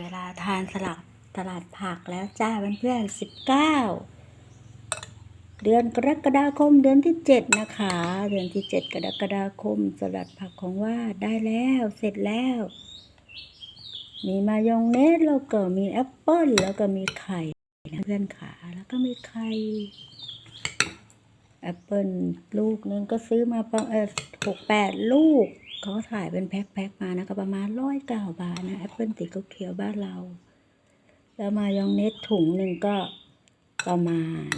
เวลาทานสลัดตลาดผักแล้วจ้าเพื่อนๆสิบเก้าเดือนกรกฎาคมเดือนที่เจ็ดนะคะ เดือนที่เจ็ดกรกฎาคมสลัดผักของว่าได้แล้วเสร็จแล้ว มีมายองเนสแล้วก็มีแอปเปิ้ลแล้วก็มีไข่นะเพื่อนขาแล้วก็มีไข่แอปเปิ้ลลูกนึงก็ซื้อมาประมาณหกแปดลูก เขาถ่ายเป็นแพ็คๆมานะก็ประมาณร้อยเก้าบาทนะแอปเปิ้ลสีเขียวบ้านเรา แล้วมายองเนสถุงหนึ่งก็ประมาณ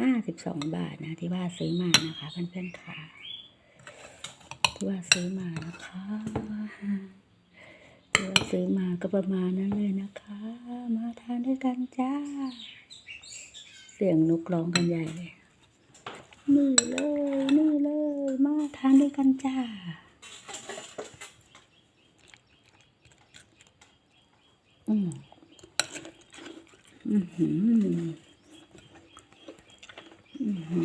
ห้าสิบสองบาทนะที่ว่าซื้อมานะคะเพื่อนๆค่ะที่ว่าซื้อมานะคะที่ว่าซื้อมาก็ประมาณนั้นเลยนะคะ มาทานด้วยกันจ้า เสียงนกร้องกันใหญ่เลยนี่เลยนี่เลย มาทานด้วยกันจ้า อืมอือหืออือหื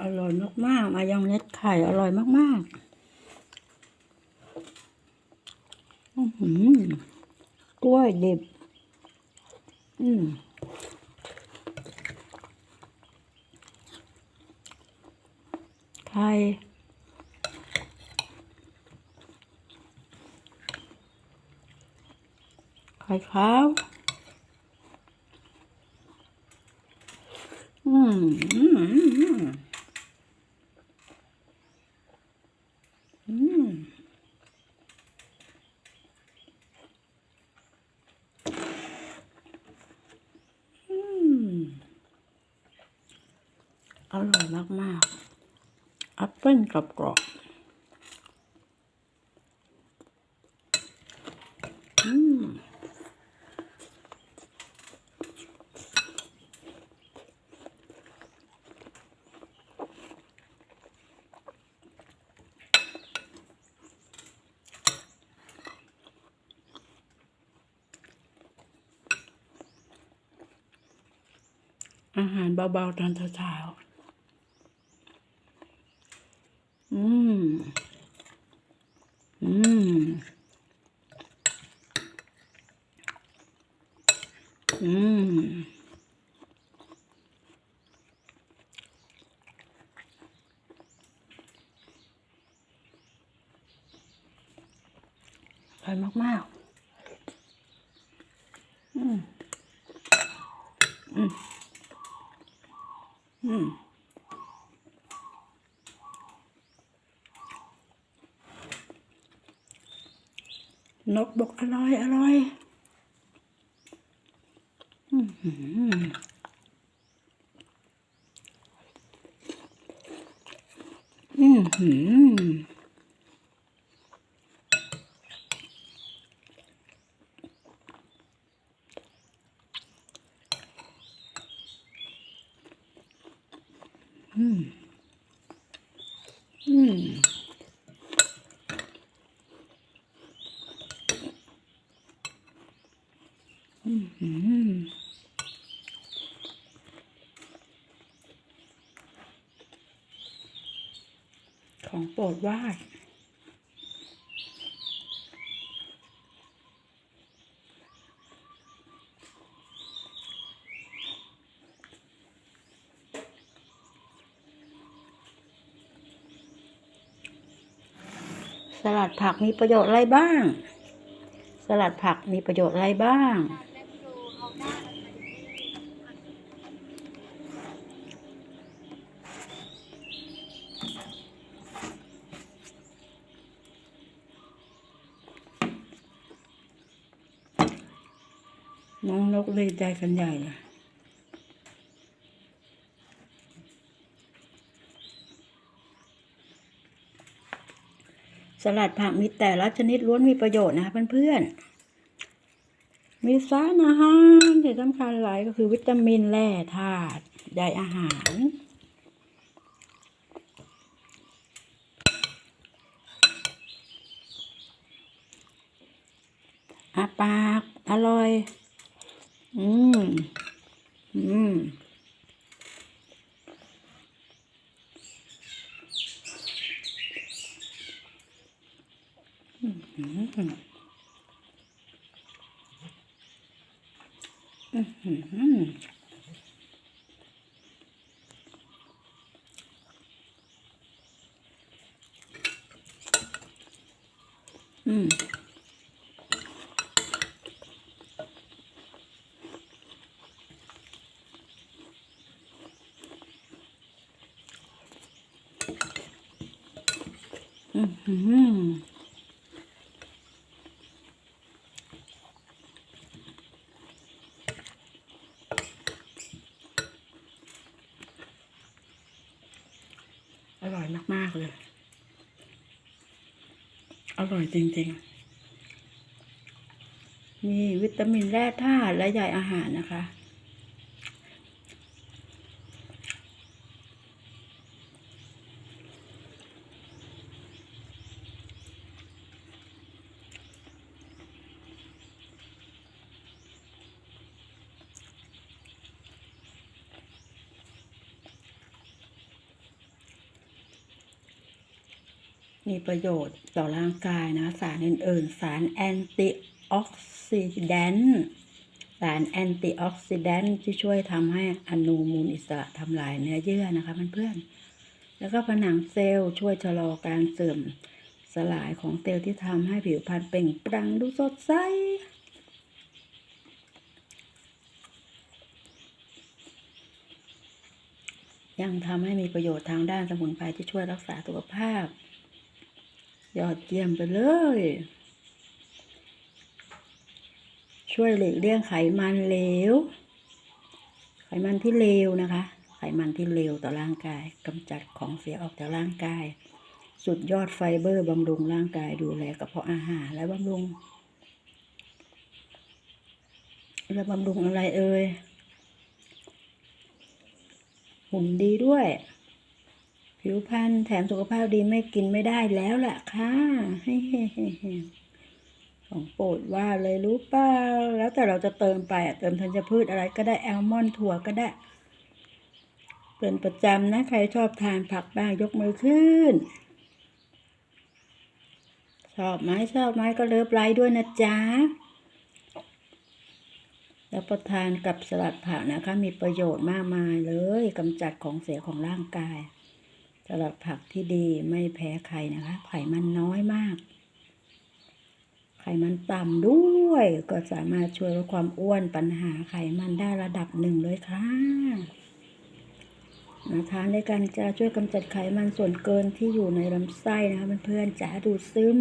อร่อยมากๆมายองเนสไข่อร่อยมากๆ อือหือกล้วยดิบ อืมไข่ ข่ขาวอืมอืมอืมอืมอืมอร่อยมากๆแอปเปิ้ลกรอบๆอืม เบาๆตอนเช้าๆอืม อืม อืม อร่อยมากๆ อืม อืม อืมนกบอกอร่อย อร่อย อืมหืมอืมหืม อืม อืมอืมของโปรดวาด สลัดผักมีประโยชน์อะไรบ้าง สลัดผักมีประโยชน์อะไรบ้าง น้องนกเลยใจกันใหญ่เลย ลัดผักมีแต่ละชนิดล้วนมีประโยชน์นะคะเพื่อนๆ มีสารอาหารที่สำคัญหลายก็คือวิตามินแร่ธาตุใยอาหาร อาปาก อร่อย อืม อืม ออื้อหืออืม อือหืออร่อยมาก ๆ เลย อ ร่อยจริงๆ มีวิตามินแร่ธาตุและใยอาหารนะคะ มีประโยชน์ต่อร่างกายนะ สารอื่นๆ สารแอนตี้ออกซิแดนต์สารแอนตี้ออกซิแดนต์ที่ช่วยทำให้อนุมูลอิสระทำลายเนื้อเยื่อนะคะเพื่อนๆ แล้วก็ผนังเซลล์ช่วยชะลอการเสื่อมสลายของเซลล์ที่ทำให้ผิวพรรณเปล่งปลั่งดูสดใสยังทำให้มีประโยชน์ทางด้านสมุนไพรที่ช่วยรักษาสุขภาพ ยอดเยี่ยมไปเลย ช่วยหลีกเลี่ยงไขมันเหลว ไขมันที่เลวนะคะ ไขมันที่เลวต่อร่างกายกำจัดของเสียออกจากร่างกาย สุดยอดไฟเบอร์บำรุงร่างกายดูแลกระเพาะอาหารและบำรุง และบำรุงอะไรเอ่ยหุ่นดีด้วย ผิวพรรณแถมสุขภาพดีไม่กินไม่ได้แล้วล่ะค่ะของโปรดว่าเลยรู้เปล่าแล้วแต่เราจะเติมไปเติมธัญพืชอะไรก็ได้แอลมอนด์ถั่วก็ได้ เป็นประจำนะ ใครชอบทานผักบ้างยกมือขึ้น ชอบไหมชอบไหมก็เลิฟไลค์ด้วยนะจ๊ะแล้วประทานกับสลัดผักนะคะ มีประโยชน์มากมายเลยกำจัดของเสียของร่างกาย ลัดผักที่ดีไม่แพ้ใครนะคะ ไขมันน้อยมาก ไขมันต่ำด้วย ก็สามารถช่วยลดความอ้วนปัญหาไขมันได้ระดับหนึ่งเลยค่ะมาทานด้วยกันจะช่วยกำจัดไขมันส่วนเกินที่อยู่ในลำไส้นะคะเพื่อนๆจะดูดซึม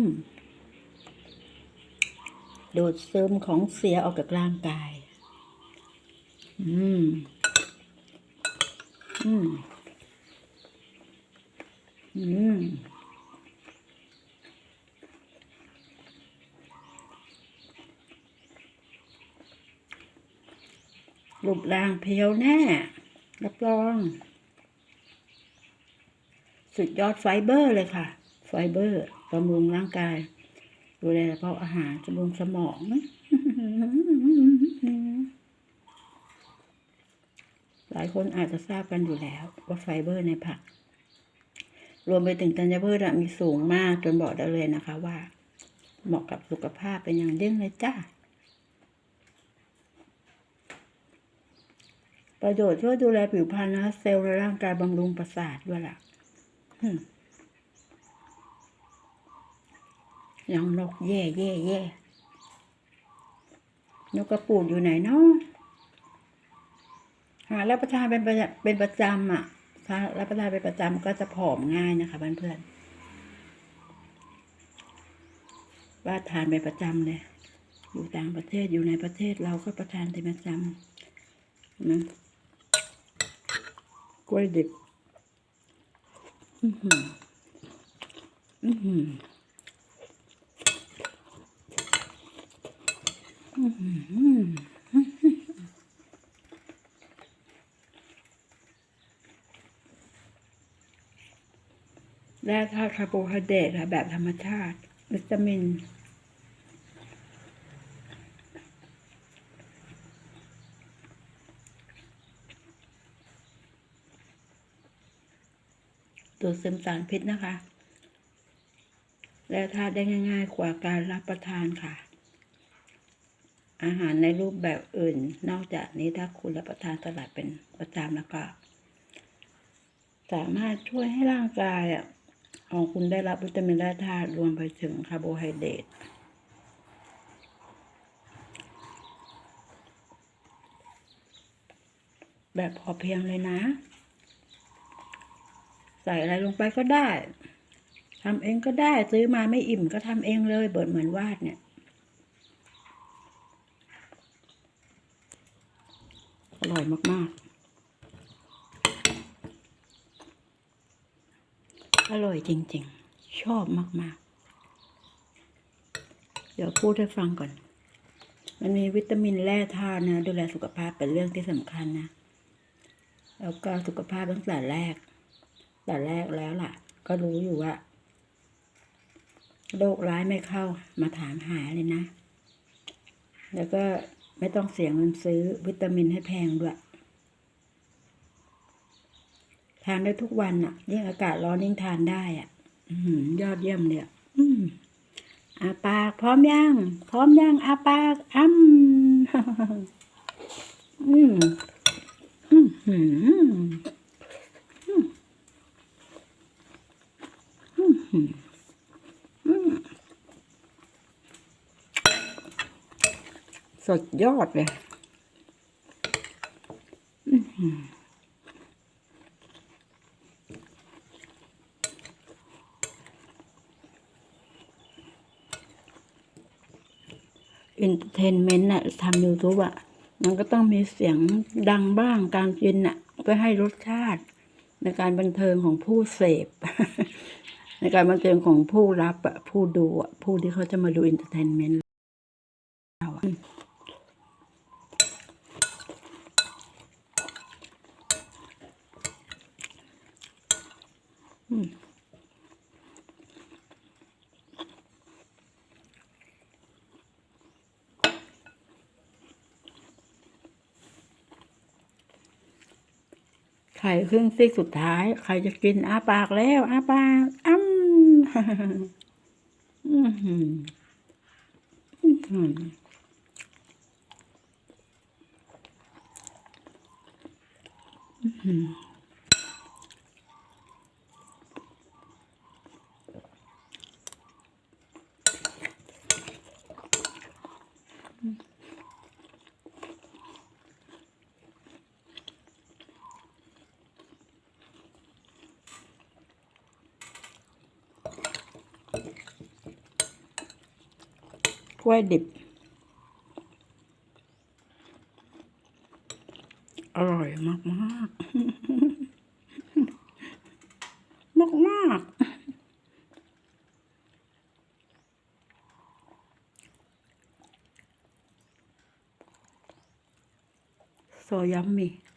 ดูดซึมของเสียออกจากร่างกาย อืม อืม อืมรูปร่างเพียวแน่ รับรอง สุดยอดไฟเบอร์เลยค่ะ ไฟเบอร์บำรุงร่างกาย ดูแลเพาะอาหารบำรุงสมอง หลายคนอาจจะทราบกันอยู่แล้วว่าไฟเบอร์ในผัก รวมไปถึงธัญพืชอะมีสูงมากจนบอกได้เลยนะคะว่า เหมาะกับสุขภาพเป็นอย่างยิ่งเลยจ้าประโยชน์ช่วยดูแลผิวพรรณนะเซลล์ในร่างกายบำรุงประสาทด้วยล่ะยังนกแย่แย่แย่นกกระปูดอยู่ไหนเนาะหารับประทานเป็นประเป็นประจำอะ ถ้ารับประทานเป็นประจำก็จะผอมง่ายนะคะเพื่อนๆว่าทานเป็นประจำเลย อยู่ต่างประเทศอยู่ในประเทศเราก็ประทานเป็นประจำนะกล้วยดิบ อือหืออือหืออือหือ แร่ธาตุคาร์โบไฮเดรตค่ะแบบธรรมชาติ วิตามิน ตัวซึมสารพิษนะคะ แร่ธาตุได้ง่าย ๆ กว่าการรับประทานค่ะ อาหารในรูปแบบอื่น นอกจากนี้ถ้าคุณรับประทานสลัดเป็นประจำแล้วก็ สามารถช่วยให้ร่างกายอะ ของคุณได้รับวิตามินแร่ธาตุรวมไปถึงคาร์โบไฮเดรตแบบพอเพียงเลยนะ ใส่อะไรลงไปก็ได้ทำเองก็ได้ซื้อมาไม่อิ่มก็ทำเองเลยเบิดเหมือนวาดเนี่ยอร่อยมาก ๆ อร่อยจริงๆ ชอบมากๆ เดี๋ยวพูดให้ฟังก่อน มันมีวิตามินแร่ธาตุนะ ดูแลสุขภาพเป็นเรื่องที่สำคัญนะ แล้วก็สุขภาพตั้งแต่แรก แต่แรกแล้วล่ะ ก็รู้อยู่ว่าโรคร้ายไม่เข้ามาถามหาเลยนะ แล้วก็ไม่ต้องเสียเงินซื้อวิตามินให้แพงด้วย ทานได้ทุกวันอะ ยิ่งอากาศร้อนยิ่งทานได้อะยอดเยี่ยมเลยอะอืมอาปากพร้อมยังพร้อมยังอาปากอ้ำอืมอืมอืมอืมสุดยอดเลยอื้อหือ อินเตอร์เทนเมนต์น่ะทำยูทูบอะ มันก็ต้องมีเสียงดังบ้างการกินน่ะ เพื่อให้รสชาติ ในการบันเทิงของผู้เสพ ในการบันเทิงของผู้รับอะผู้ดูอะผู้ที่เขาจะมาดูอินเตอร์เทนเมนต์เราอะอืม ไข่ครึ่งซีกสุดท้าย ใครจะกินอาปากแล้วอาปากอ้ำอื้อหืออื้อหื ล้วยดิบ อร่อยมากมากมากมากโซยัมมี่